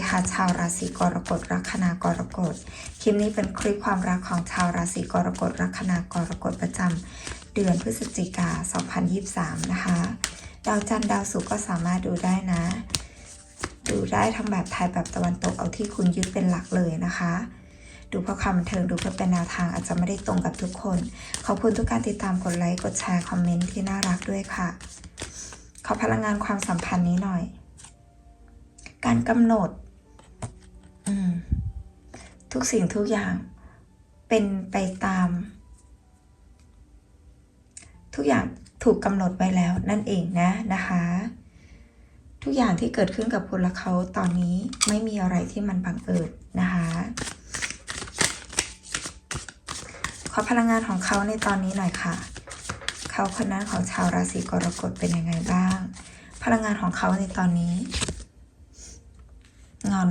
ดีค่ะชาวราศีกรกฎลัคนากรกฎคลิปนี้เป็นคลิปความรักของชาวราศีกรกฎลัคนากรกฎประจำเดือนพฤศจิกา 2023 นะคะ ดาวจันทร์ดาวศุกร์ก็สามารถดูได้นะ ดูได้ทั้งแบบไทยแบบตะวันตกเอาที่คุณยึดเป็นหลักเลยนะคะ ดูเพื่อความบันเทิงดูเพื่อเป็นแนวทางอาจจะไม่ได้ตรงกับทุกคน ขอบคุณทุกการติดตามกดไลค์กดแชร์คอมเมนต์ที่น่ารักด้วยค่ะ ขอพลังงานความสัมพันธ์นี้หน่อยการกำหนด ทุกสิ่งทุกอย่างเป็นไปตาม ทุกอย่างถูกกำหนดไว้แล้วนั่นเองนะนะคะ ทุกอย่างที่เกิดขึ้นกับคุณและเขาตอนนี้ไม่มีอะไรที่มันบังเอิญนะคะ ขอพลังงานของเขาในตอนนี้หน่อยค่ะ เขาคนนั้นของชาวราศีกรกฎเป็นยังไงบ้าง พลังงานของเขาในตอนนี้ งอน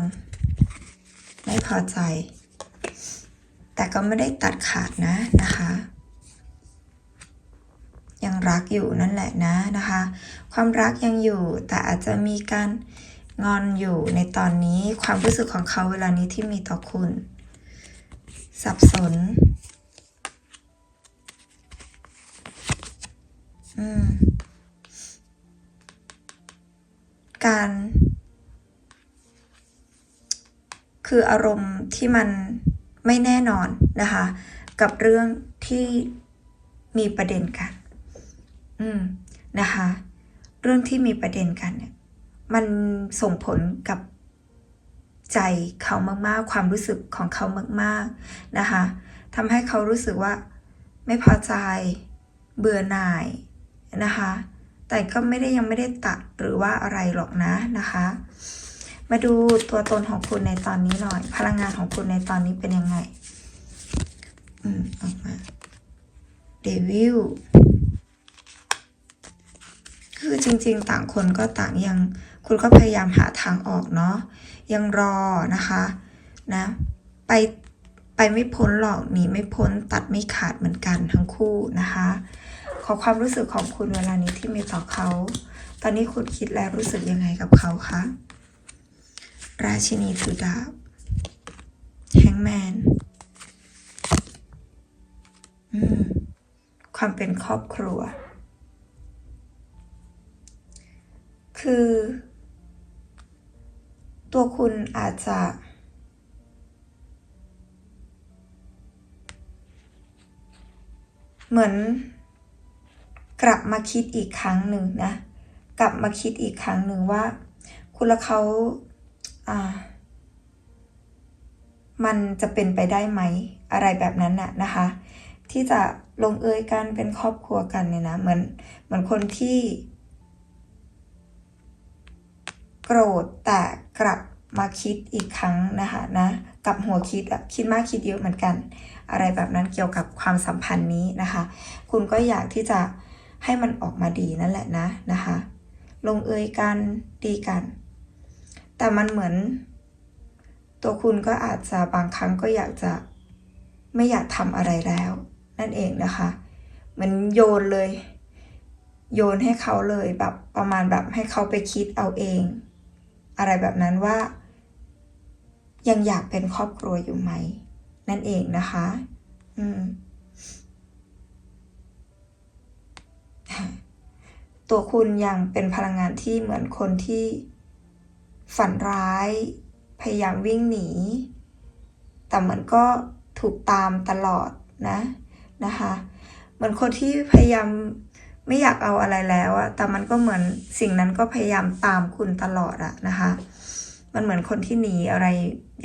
ไม่พอใจ แต่ก็ไม่ได้ตัดขาดนะนะคะ ยังรักอยู่นั่นแหละนะนะคะ ความรักยังอยู่แต่อาจจะมีการงอนอยู่ในตอนนี้ความรู้สึกของเขาเวลานี้ที่มีต่อคุณ สับสน อืมการ คืออารมณ์ที่มันไม่แน่นอนนะคะ กับเรื่องที่มีประเด็นกัน อืมนะคะ เรื่องที่มีประเด็นกันเนี่ยมันส่งผลกับใจเขามากๆ ความรู้สึกของเขามาก ๆนะคะทำให้เขารู้สึกว่าไม่พอใจเบื่อหน่ายนะคะ แต่ก็ไม่ได้ยังไม่ได้ตัดหรือว่าอะไรหรอกนะนะคะ มาดูตัวตนของคุณในตอนนี้หน่อย พลังงานของคุณในตอนนี้เป็นยังไง อืม ออกมาเดวิลคือจริง ๆ ต่างคนก็ต่างยัง คุณก็พยายามหาทางออกเนาะ ยังรอนะคะ นะ ไปไปไม่พ้นหรอกหนีไม่พ้นตัดไม่ขาดเหมือนกันทั้งคู่นะคะ ขอความรู้สึกของคุณเวลานี้ที่มีต่อเขา ตอนนี้คุณคิดและรู้สึกยังไงกับเขาคะ ราชินีถือดาบแฮงแมนความเป็นครอบครัว คือ ตัวคุณอาจจะ เหมือน กลับมาคิดอีกครั้งหนึ่งนะ กลับมาคิดอีกครั้งหนึ่งว่า คุณและเขา อ่า มันจะเป็นไปได้ไหม อะไรแบบนั้นน่ะนะคะ ที่จะลงเอยกันเป็นครอบครัวกันเนี่ยนะ เหมือนเหมือนคนที่ โกรธแต่กลับมาคิดอีกครั้งนะคะนะกับหัวคิดอะคิดมากคิดเยอะเหมือนกัน อะไรแบบนั้นเกี่ยวกับความสัมพันธ์นี้นะคะ คุณก็อยากที่จะให้มันออกมาดีนั่นแหละนะนะคะ ลงเอยกันดีกัน แต่มันเหมือน ตัวคุณก็อาจจะบางครั้งก็อยากจะไม่อยากทำอะไรแล้ว นั่นเองนะคะเหมือนโยนเลย โยนให้เขาเลยแบบประมาณแบบให้เขาไปคิดเอาเอง อะไรแบบนั้นว่า ยังอยากเป็นครอบครัวอยู่ไหม นั่นเองนะคะ อืมตัวคุณยังเป็นพลังงานที่เหมือนคนที่ ฝันร้าย พยายามวิ่งหนี แต่เหมือนก็ถูกตามตลอดนะนะคะเหมือนคนที่พยายามไม่อยากเอาอะไรแล้วอะแต่มันก็เหมือนสิ่งนั้นก็พยายามตามคุณตลอดอะนะคะ มันเหมือนคนที่หนีอะไร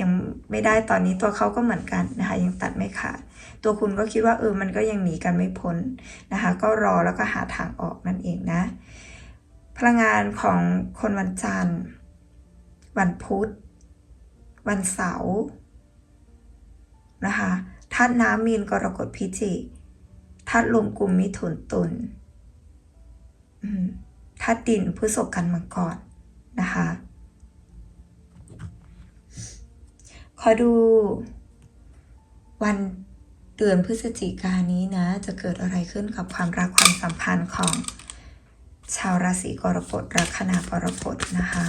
ยังไม่ได้ตอนนี้ตัวเขาก็เหมือนกันนะคะยังตัดไม่ขาดตัวคุณก็คิดว่าเออมันก็ยังหนีกันไม่พ้นนะคะ ก็รอแล้วก็หาทางออกนั่นเองนะ พลังงานของคนวันจันทร์ วันพุธ วันเสาร์นะคะธาตุน้ำมีนกรกฎพิจิกธาตุลมกลุ่มมิถุนตุลธาตุดินพฤษภกันมังกรนะคะ ขอดู วันเดือนพฤศจิกานนี้นะ จะเกิดอะไรขึ้นกับความรักความสัมพันธ์ของชาวราศีกรกฎลัคนากรกฎนะคะ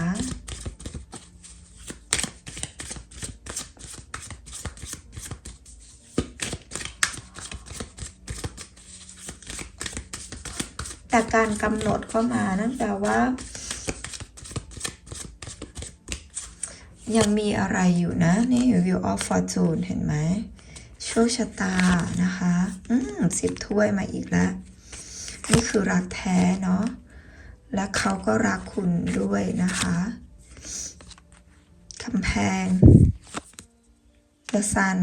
แต่การกำหนดก็มานั่นแปลว่า ยังมีอะไรอยู่นะ นี่ View of Fortune เห็นไหมโชคชะตานะคะ อืมสิบถ้วยมาอีกแล้ว นี่คือรักแท้เนาะและเขาก็รักคุณด้วยนะคะกำแพง The Sun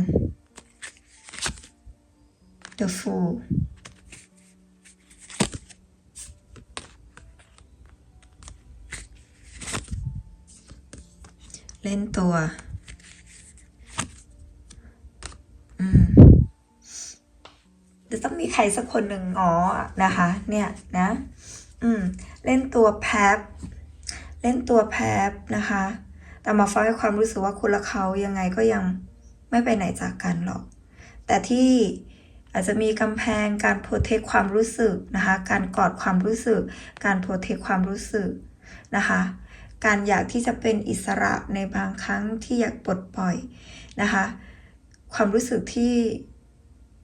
The Fool เล่นตัว อืมจะต้องมีใครสักคนหนึ่งอ๋อนะคะ เนี่ยนะ อืม เล่นตัวแพบเล่นตัวแพบนะคะ แต่มาฟ้าให้ความรู้สึกว่าคุณและเขายังไงก็ยังไม่ไปไหนจากกันหรอก แต่ที่อาจจะมีกำแพงการโปรเทคความรู้สึกนะคะ การกอดความรู้สึก การโปรเทคความรู้สึกนะคะ การอยากที่จะเป็นอิสระในบางครั้งที่อยากปลดปล่อยนะคะ ความรู้สึกที่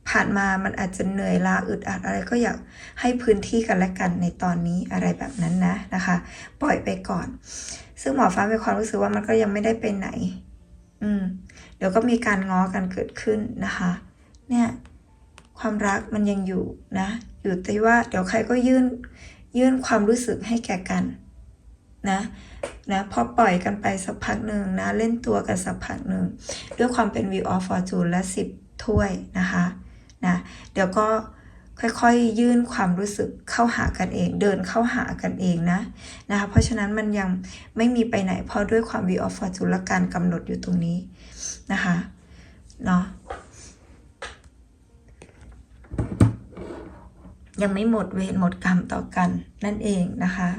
ผ่านมามันอาจจะเหนื่อยล้าอึดอัดอะไรก็อยากให้พื้นที่กันและกันในตอนนี้อะไรแบบนั้นนะนะคะ ปล่อยไปก่อน ซึ่งหมอฟ้ามีความรู้สึกว่ามันก็ยังไม่ได้ไปไหน อืม เดี๋ยวก็มีการง้อกันเกิดขึ้นนะคะ เนี่ย ความรักมันยังอยู่นะ อยู่แต่ว่า เดี๋ยวใครก็ยื่นยื่นความรู้สึกให้แก่กัน นะนะพอปล่อยกันไปสักพักหนึ่งนะ เล่นตัวกันสักพักหนึ่ง ด้วยความเป็น View of Fortune และสิบถ้วยนะคะนะเดี๋ยวก็ค่อยๆ ยื่นความรู้สึกเข้าหากันเอง เดินเข้าหากันเองนะนะคะเพราะฉะนั้นมันยังไม่มีไปไหนเพราะด้วยความ View of Fortune และการกำหนดอยู่ตรงนี้นะคะเนาะยังไม่หมดเวรหมดกรรมต่อกันนั่นเองนะคะ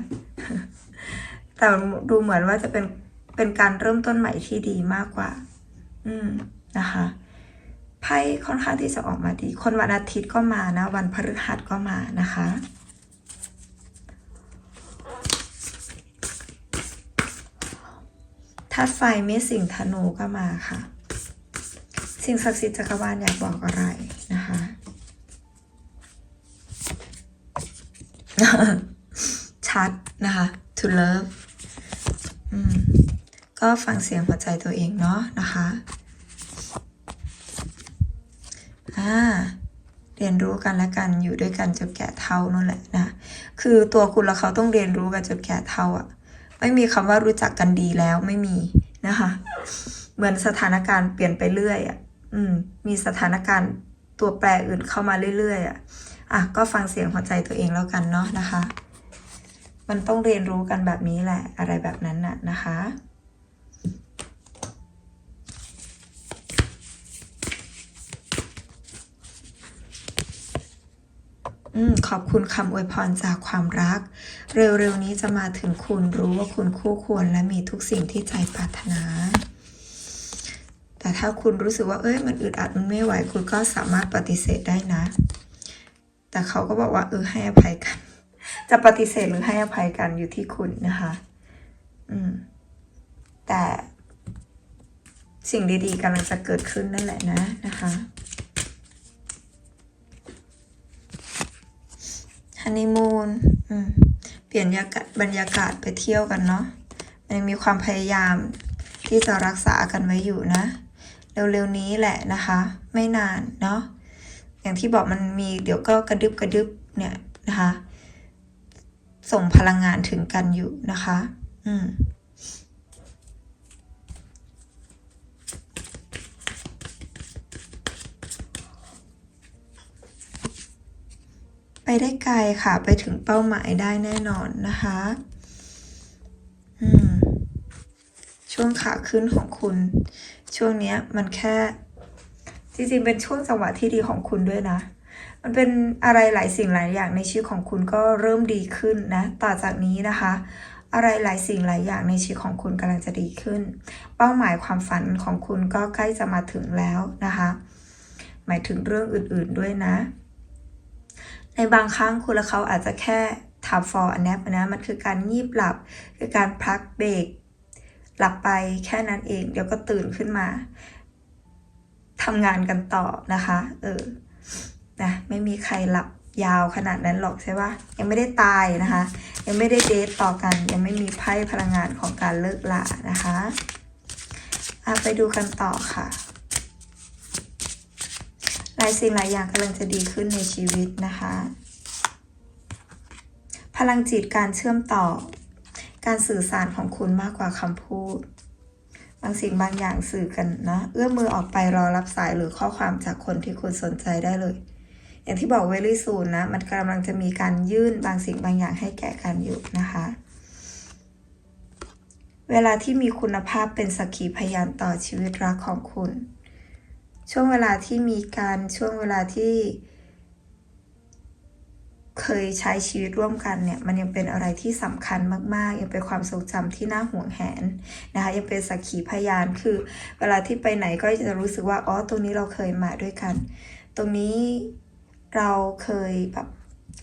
แต่ดูเหมือนว่าจะเป็นเป็นการเริ่มต้นใหม่ที่ดีมากกว่า อืมนะคะไพ่ค่อนข้างที่จะออกมาดี คนวันอาทิตย์ก็มานะ วันพฤหัสก็มานะคะถ้าไฟไม่สิ่งธนูก็มาค่ะ สิ่งศักดิ์สิทธิ์จักรวาลอยากบอกอะไรนะคะ ชัดนะคะ to love ก็ฟังเสียงหัวใจตัวเองเนาะนะคะอ่าเรียนรู้กันและกันอยู่ด้วยกันจนแก่เท่านั่นแหละนะคือตัวคุณและเขาต้องเรียนรู้กันจนแก่เท่าอะ่ะไม่มีคำว่ารู้จักกันดีแล้วไม่มีนะคะ เหมือนสถานการณ์เปลี่ยนไปเรื่อยอะ่ะอืม มีสถานการณ์ตัวแปรอื่นเข้ามาเรื่อยๆอะอะก็ฟังเสียงหัวใจตัวเองแล้วกันเนาะนะคะ มันต้องเรียนรู้กันแบบนี้แหละอะไรแบบนั้นน่ะนะคะ อืมขอบคุณคำอวยพรจากความรัก เร็วๆนี้จะมาถึงคุณรู้ว่าคุณคู่ควรและมีทุกสิ่งที่ใจปรารถนา แต่ถ้าคุณรู้สึกว่า เอ้ยมันอึดอัดมันไม่ไหว คุณก็สามารถปฏิเสธได้นะ แต่เขาก็บอกว่า เออให้อภัยกัน จะปฏิเสธหรือให้อภัยกันอยู่ที่คุณนะคะ อืม แต่สิ่งดีๆกำลังจะเกิดขึ้นนั่นแหละนะนะคะ ฮันนีมูนเปลี่ยนบรรยากาศไปเที่ยวกันเนาะมันยังมีความพยายามที่จะรักษากันไว้อยู่นะ เร็วๆนี้แหละนะคะ ไม่นานเนาะอย่างที่บอกมันมีเดี๋ยวก็กระดึบกระดึบเนี่ยนะคะ ส่งพลังงานถึงกันอยู่นะคะ อืม ไปได้ไกลค่ะ ไปถึงเป้าหมายได้แน่นอนนะคะช่วงขาขึ้นของคุณ ช่วงนี้มันแค่ จริงๆ เป็นช่วงจังหวะที่ดีของคุณด้วยนะ มันเป็นอะไรหลายสิ่งหลายอย่างในชีวิตของคุณก็เริ่มดีขึ้นนะต่อจากนี้นะคะ อะไรหลายสิ่งหลายอย่างในชีวิตของคุณกำลังจะดีขึ้น เป้าหมายความฝันของคุณก็ใกล้จะมาถึงแล้วนะคะ หมายถึงเรื่องอื่นๆด้วยนะ ในบางครั้งคุณและเขาอาจจะแค่ทับ for a nap นะ มันคือการงีบหลับ คือการพักเบรกหลับไปแค่นั้นเอง เดี๋ยวก็ตื่นขึ้นมาทำงานกันต่อนะคะ เออ นะ ไม่มีใครหลับยาวขนาดนั้นหรอกใช่ปะยังไม่ได้ตายนะคะ ยังไม่ได้เดทต่อกัน ยังไม่มีไพ่พลังงานของการเลิกลานะคะอะไปดูกันต่อค่ะ หลายสิ่งหลายอย่างกำลังจะดีขึ้นในชีวิตนะคะ พลังจิตการเชื่อมต่อ การสื่อสารของคุณมากกว่าคำพูด บางสิ่งบางอย่างสื่อกันนะ เอื้อมมือออกไปรอรับสายหรือข้อความจากคนที่คุณสนใจได้เลย อย่างที่บอกเวลี่ซูนนะ มันกำลังจะมีการยื่นบางสิ่งบางอย่างให้แก่กันอยู่นะคะเวลาที่มีคุณภาพเป็นสักขีพยานต่อชีวิตรักของคุณ ช่วงเวลาที่มีการช่วงเวลาที่ เคยใช้ชีวิตร่วมกันเนี่ย มันยังเป็นอะไรที่สำคัญมาก ๆ ยังเป็นความทรงจำที่น่าห่วงแหนนะคะยังเป็นสักขีพยานคือ เวลาที่ไปไหนก็จะรู้สึกว่าอ๋อตรงนี้เราเคยมาด้วยกัน ตรงนี้เราเคยแบบ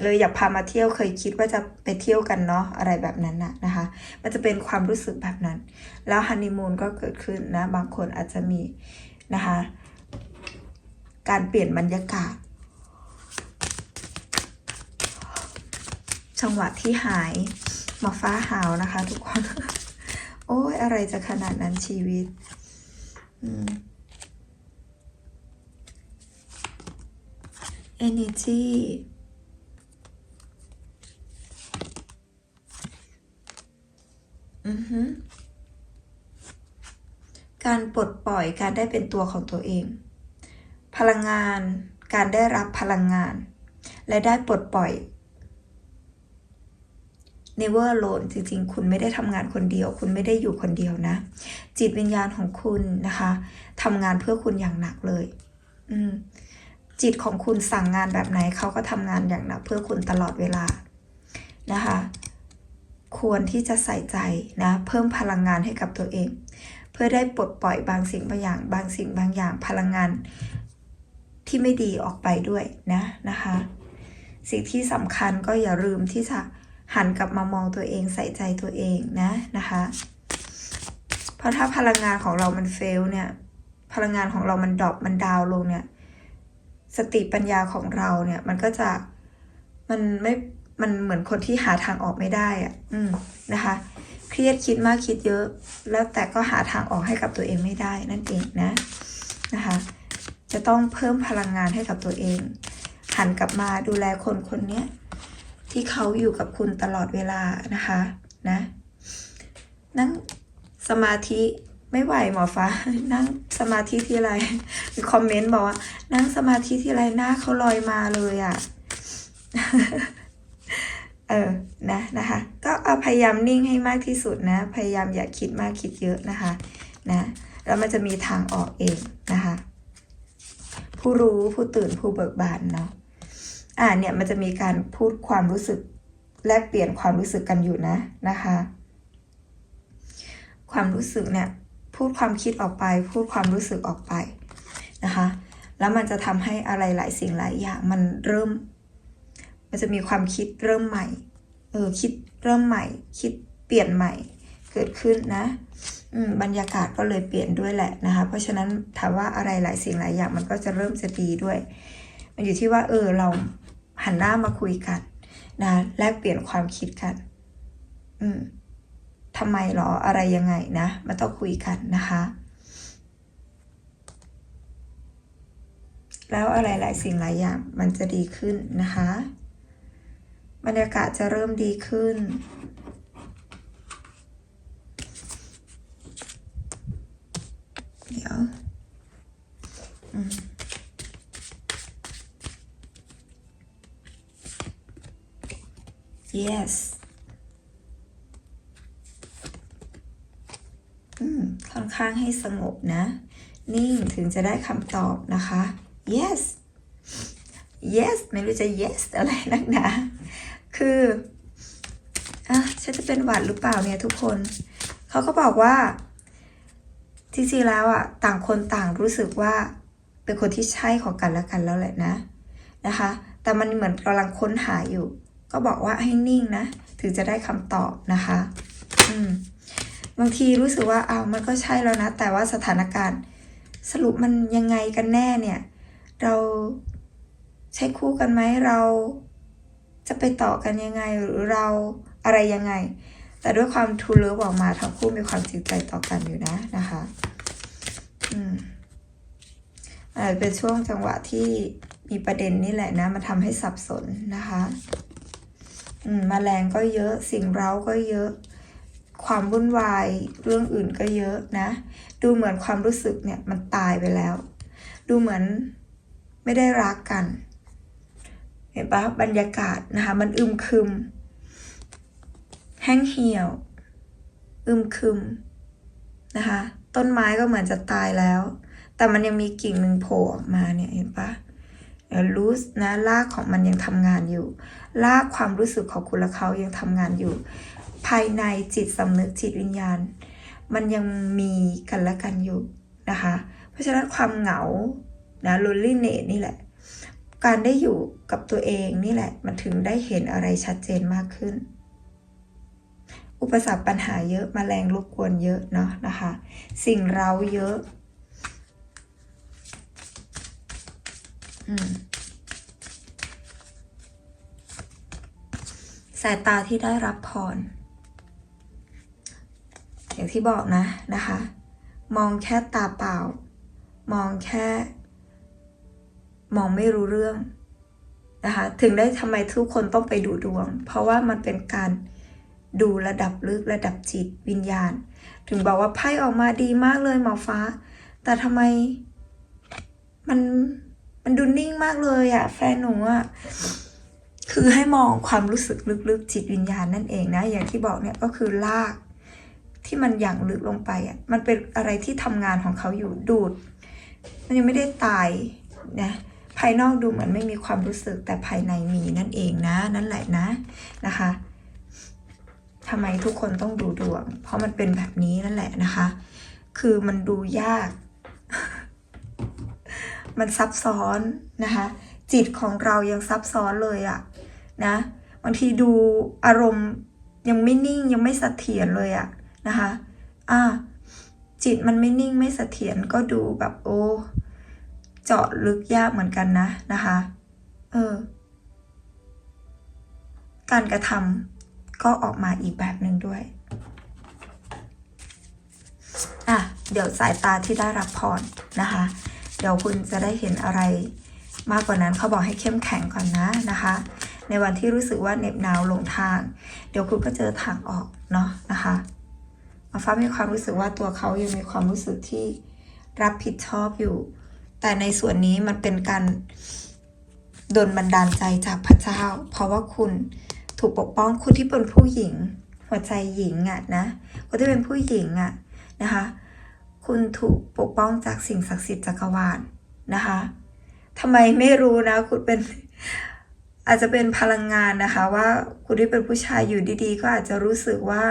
เลยอยากพามาเที่ยวเคยคิดว่าจะไปเที่ยวกันเนาะอะไรแบบนั้นนะนะคะ มันจะเป็นความรู้สึกแบบนั้น แล้วฮันนีมูนก็เกิดขึ้นนะ บางคนอาจจะมีนะคะ การเปลี่ยนบรรยากาศ จังหวะที่หายมาฟ้าหาวนะคะทุกคน โอ้ยอะไรจะขนาดนั้นชีวิตอืม energy อือฮึการปลดปล่อยการได้เป็นตัวของตัวเอง พลังงาน การได้รับพลังงาน และได้ปลดปล่อย never alone จริงๆ คุณไม่ได้ทำงานคนเดียว คุณไม่ได้อยู่คนเดียวนะ จิตวิญญาณของคุณนะคะทำงานเพื่อคุณอย่างหนักเลย อืมจิตของคุณสั่งงานแบบไหนเขาก็ทำงานอย่างหนักเพื่อคุณตลอดเวลานะคะ ควรที่จะใส่ใจนะ เพิ่มพลังงานให้กับตัวเอง เพื่อได้ปลดปล่อยบางสิ่งบางอย่าง บางสิ่งบางอย่างพลังงาน ที่ไม่ดีออกไปด้วยนะนะคะ สิ่งที่สำคัญก็อย่าลืมที่จะหันกลับมามองตัวเองใส่ใจตัวเองนะนะคะ เพราะถ้าพลังงานของเรามันเฟลเนี่ยพลังงานของเรามันดรอปมันดาวลงเนี่ย สติปัญญาของเราเนี่ย มันก็จะมันไม่มันเหมือนคนที่หาทางออกไม่ได้อะอืมนะคะ เครียดคิดมากคิดเยอะ แล้วแต่ก็หาทางออกให้กับตัวเองไม่ได้นั่นเองนะนะคะ จะต้องเพิ่มพลังงานให้กับตัวเอง หันกลับมาดูแลคนคนนี้ที่เขาอยู่กับคุณตลอดเวลานะคะนะนั่งสมาธิไม่ไหวหมอฟ้า นั่งสมาธิที่ไรมีคอมเมนต์บอกว่า นั่งสมาธิที่ไรหน้าเขาลอยมาเลยอะ่ะเออนะนะคะ ก็เอาพยายามนิ่งให้มากที่สุดนะ พยายามอย่าคิดมากคิดเยอะนะคะนะแล้วมันจะมีทางออกเอง ผู้รู้ผู้ตื่นผู้เบิกบานเนาะอ่าเนี่ยมันจะมีการพูดความรู้สึกแลกเปลี่ยนความรู้สึกกันอยู่นะนะคะ ความรู้สึกเนี่ยพูดความคิดออกไป พูดความรู้สึกออกไปนะคะ แล้วมันจะทำให้อะไรหลายสิ่งหลายอย่างมันเริ่ม มันจะมีความคิดเริ่มใหม่เออคิดเริ่มใหม่ คิดเปลี่ยนใหม่เกิดขึ้นนะ บรรยากาศก็เลยเปลี่ยนด้วยแหละนะคะ เพราะฉะนั้นถามว่าอะไรหลายสิ่งหลายอย่างมันก็จะเริ่มจะดีด้วย มันอยู่ที่ว่า เออเราหันหน้ามาคุยกันนะแลกเปลี่ยนความคิดกัน อืมทำไมหรออะไรยังไงนะมันต้องคุยกันนะคะ แล้วอะไรหลายสิ่งหลายอย่างมันจะดีขึ้นนะคะ บรรยากาศจะเริ่มดีขึ้น เดี๋ยวอืม yes อืมค่อนข้างให้สงบนะ นิ่งถึงจะได้คำตอบนะคะ yes yes ไม่รู้จะ yes อะไรนักหนา คืออะฉันจะเป็นหวัดหรือเปล่าเนี่ยทุกคน เขาก็บอกว่า จริงๆแล้วอะต่างคนต่างรู้สึกว่าเป็นคนที่ใช่ของกันและกันแล้วแหละนะนะคะ แต่มันเหมือนกำลังค้นหาอยู่ ก็บอกว่าให้นิ่งนะ ถึงจะได้คำตอบนะคะ อืมบางทีรู้สึกว่าอ้าวมันก็ใช่แล้วนะ แต่ว่าสถานการณ์สรุปมันยังไงกันแน่เนี่ย เราใช่คู่กันไหมเราจะไปต่อกันยังไงหรือเราอะไรยังไง แต่ด้วยความทูเลิฟออกมาทั้งคู่มีความจริงใจต่อกันอยู่นะนะคะอืมอาจจะเป็นช่วงจังหวะที่มีประเด็นนี่แหละนะมันทำให้สับสนนะคะอืมมแมลงก็เยอะสิ่งเร้าก็เยอะความวุ่นวายเรื่องอื่นก็เยอะนะ ดูเหมือนความรู้สึกเนี่ยมันตายไปแล้ว ดูเหมือนไม่ได้รักกัน เห็นปะบรรยากาศนะคะ มันอึมครึม แห้งเหี่ยว อึมครึมนะคะ ต้นไม้ก็เหมือนจะตายแล้ว แต่มันยังมีกิ่งหนึ่งโผล่ออกมาเนี่ยเห็นปะรูสนะรากของมันยังทำงานอยู่รากความรู้สึกของคุณและเขายังทำงานอยู่ ภายในจิตสำนึกจิตวิญญาณ มันยังมีกันและกันอยู่นะคะ เพราะฉะนั้นความเหงานะ loneliness นี่แหละ การได้อยู่กับตัวเองนี่แหละ มันถึงได้เห็นอะไรชัดเจนมากขึ้น อุปสรรคปัญหาเยอะมแมลงรบกวนเยอะเนาะนะคะ สิ่งเร้าเยอะอืมสายตาที่ได้รับพร อย่างที่บอกนะนะคะ มองแค่ตาเปล่า มองแค่ มองไม่รู้เรื่องนะคะ ถึงได้ทำไมทุกคนต้องไปดูดวง เพราะว่ามันเป็นการ ดูระดับลึกระดับจิตวิญญาณ ถึงบอกว่าไพ่ออกมาดีมากเลยหมอฟ้า แต่ทำไม มันมันดูนิ่งมากเลยอะแฟนหนูอะคือให้มองความรู้สึกลึกๆจิตวิญญาณนั่นเองนะ อย่างที่บอกเนี่ยก็คือลากที่มันอย่างลึกลงไปอะมันเป็นอะไรที่ทำงานของเขาอยู่ดูด มันยังไม่ได้ตายนะภายนอกดูเหมือนไม่มีความรู้สึกแต่ภายในมีนั่นเองนะ นั่นแหละนะนะคะ ทำไมทุกคนต้องดูดวง เพราะมันเป็นแบบนี้นั่นแหละนะคะ คือมันดูยาก มันซับซ้อนนะคะ จิตของเรายังซับซ้อนเลยอะนะบางทีดูอารมณ์ยังไม่นิ่งยังไม่เสถียรเลยอะนะคะอ่าจิตมันไม่นิ่งไม่เสถียรก็ดูแบบโอ้เจาะลึกยากเหมือนกันนะนะคะ เออ การกระทำ ก็ออกมาอีกแบบหนึ่งด้วย อะ เดี๋ยวสายตาที่ได้รับพรนะคะ เดี๋ยวคุณจะได้เห็นอะไรมากกว่านั้นเขาบอกให้เข้มแข็งก่อนนะนะคะ ในวันที่รู้สึกว่าเหน็บหนาวหลงทาง เดี๋ยวคุณก็เจอทางออกเนาะนะคะมาฟ้ามีความรู้สึกว่าตัวเขายังมีความรู้สึกที่รับผิดชอบอยู่ แต่ในส่วนนี้มันเป็นการดนบันดาลใจจากพระเจ้า เพราะว่าคุณ ถูกปกป้องคุณที่เป็นผู้หญิง หัวใจหญิงอะนะคนที่เป็นผู้หญิงอะนะคะ คุณถูกปกป้องจากสิ่งศักดิ์สิทธิ์จักรวาลนะคะทำไมไม่รู้นะ คุณเป็นอาจจะเป็นพลังงานนะคะว่าคุณที่เป็นผู้ชายอยู่ดีๆ ก็อาจจะรู้สึกว่า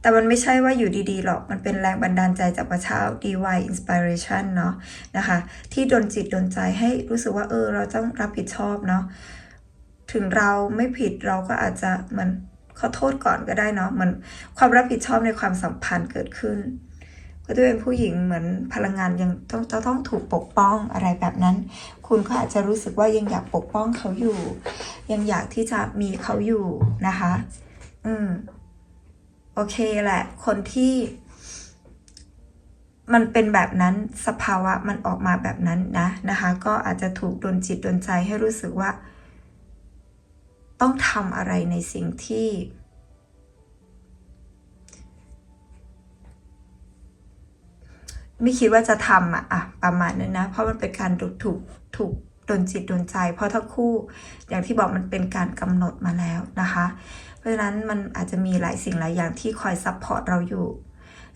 แต่มันไม่ใช่ว่าอยู่ดีๆหรอก มันเป็นแรงบันดาลใจจากพระเจ้า divine inspiration เนาะนะคะ ที่ดนจิตดนใจให้รู้สึกว่าเออเราต้องรับผิดชอบเนาะ ถึงเราไม่ผิดเราก็อาจจะมันขอโทษก่อนก็ได้เนาะเหมือนความรับผิดชอบในความสัมพันธ์เกิดขึ้น ก็จะเป็นผู้หญิงเหมือนพลังงานยังต้องจะต้องถูกปกป้องอะไรแบบนั้น คุณก็อาจจะรู้สึกว่ายังอยากปกป้องเขาอยู่ ยังอยากที่จะมีเขาอยู่นะคะ อืมโอเคแหละ คนที่มันเป็นแบบนั้นสภาวะมันออกมาแบบนั้นนะนะคะ ก็อาจจะถูกดนจิตดนใจให้รู้สึกว่า ต้องทำอะไรในสิ่งที่ ไม่คิดว่าจะทำอะอะประมาณนั้นนะ เพราะมันเป็นการถูกถูกถูกดนจิตดนใจ เพราะทั้งคู่อย่างที่บอกมันเป็นการกำหนดมาแล้วนะคะ เพราะฉะนั้นมันอาจจะมีหลายสิ่งหลายอย่างที่คอยซัพพอร์ตเราอยู่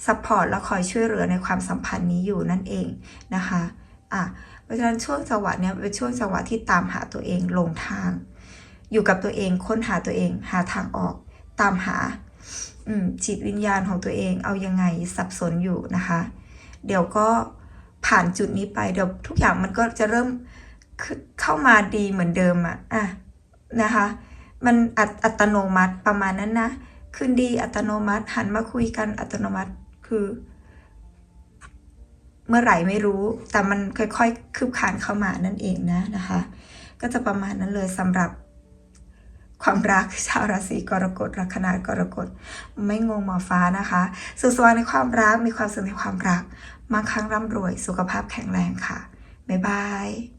ซัพพอร์ตและคอยช่วยเหลือในความสัมพันธ์นี้อยู่นั่นเองนะคะอะเพราะฉะนั้นช่วงจังหวะเนี้ยเป็นช่วงจังหวะที่ตามหาตัวเองลงทาง อยู่กับตัวเอง ค้นหาตัวเอง หาทางออก ตามหาจิตวิญญาณของตัวเอง เอายังไงสับสนอยู่นะคะ เดี๋ยวก็ผ่านจุดนี้ไป เดี๋ยวทุกอย่างมันก็จะเริ่มเข้ามาดีเหมือนเดิมอะอะนะคะ มันอัตอัตโนมัติประมาณนั้นนะขึ้นดีอัตโนมัติ หันมาคุยกันอัตโนมัติคือ เมื่อไหร่ไม่รู้ แต่มันค่อยๆคืบคานเข้ามานั่นเองนะนะคะ ก็จะประมาณนั้นเลยสำหรับ ความรักชาวราศีกรกฎลัคนากรกฎไม่งงหมอฟ้านะคะสุขสวัสดิ์ในความรักมีความสุขในความรักมั่งคั่งร่ำรวย สุขภาพแข็งแรงค่ะบ๊ายบาย